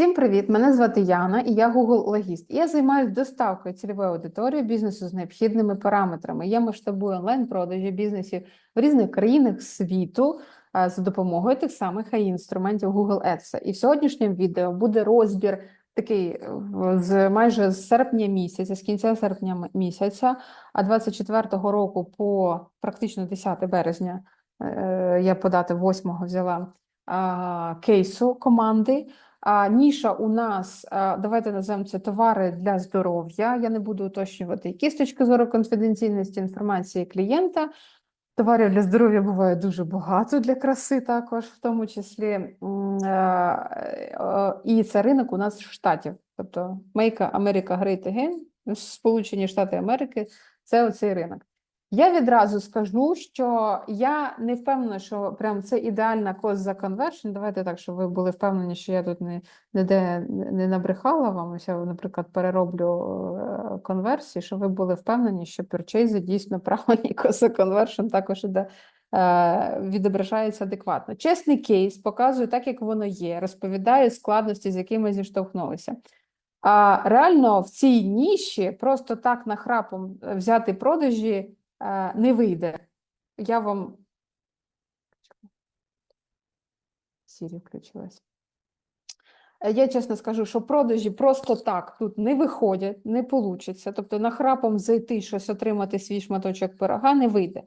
Всім привіт! Мене звати Яна, і я Google логіст. Я займаюся доставкою цільової аудиторії бізнесу з необхідними параметрами. Я масштабую онлайн-продажі бізнесів в різних країнах світу за допомогою тих самих AI-інструментів Google Ads. І в сьогоднішньому відео буде розбір такий е, з майже з серпня місяця, з кінця серпня місяця, а 24-го року по практично 10 березня, е, я подати 8-го взяла кейсу команди. Ніша у нас, давайте назвемо це товари для здоров'я. Я не буду уточнювати які з точки зору конфіденційності інформації клієнта. Товарів для здоров'я буває дуже багато для краси, також в тому числі. Е, е, І це ринок у нас штатів. Тобто Make America Great Again, Сполучені Штати Америки, це оцей ринок. Я відразу скажу, що я не впевнена, що прям це ідеальна cost за conversion. Давайте так, щоб ви були впевнені, що я тут не, ніде не набрехала вам. Ось я, наприклад, перероблю е, конверсії, щоб ви були впевнені, що purchase дійсно правильний cost за conversion також іде, е, відображається адекватно. Чесний кейс показує так, як воно є, розповідає складності, з якими зіштовхнулися. А реально в цій ніші просто так нахрапом е, взяти продажі не вийде. Я вам. Сірі включилась. Е, Я чесно скажу, що продажі просто так тут не виходять, не получиться. Тобто нахрапом зайти, щось отримати свій шматочок пирога не вийде.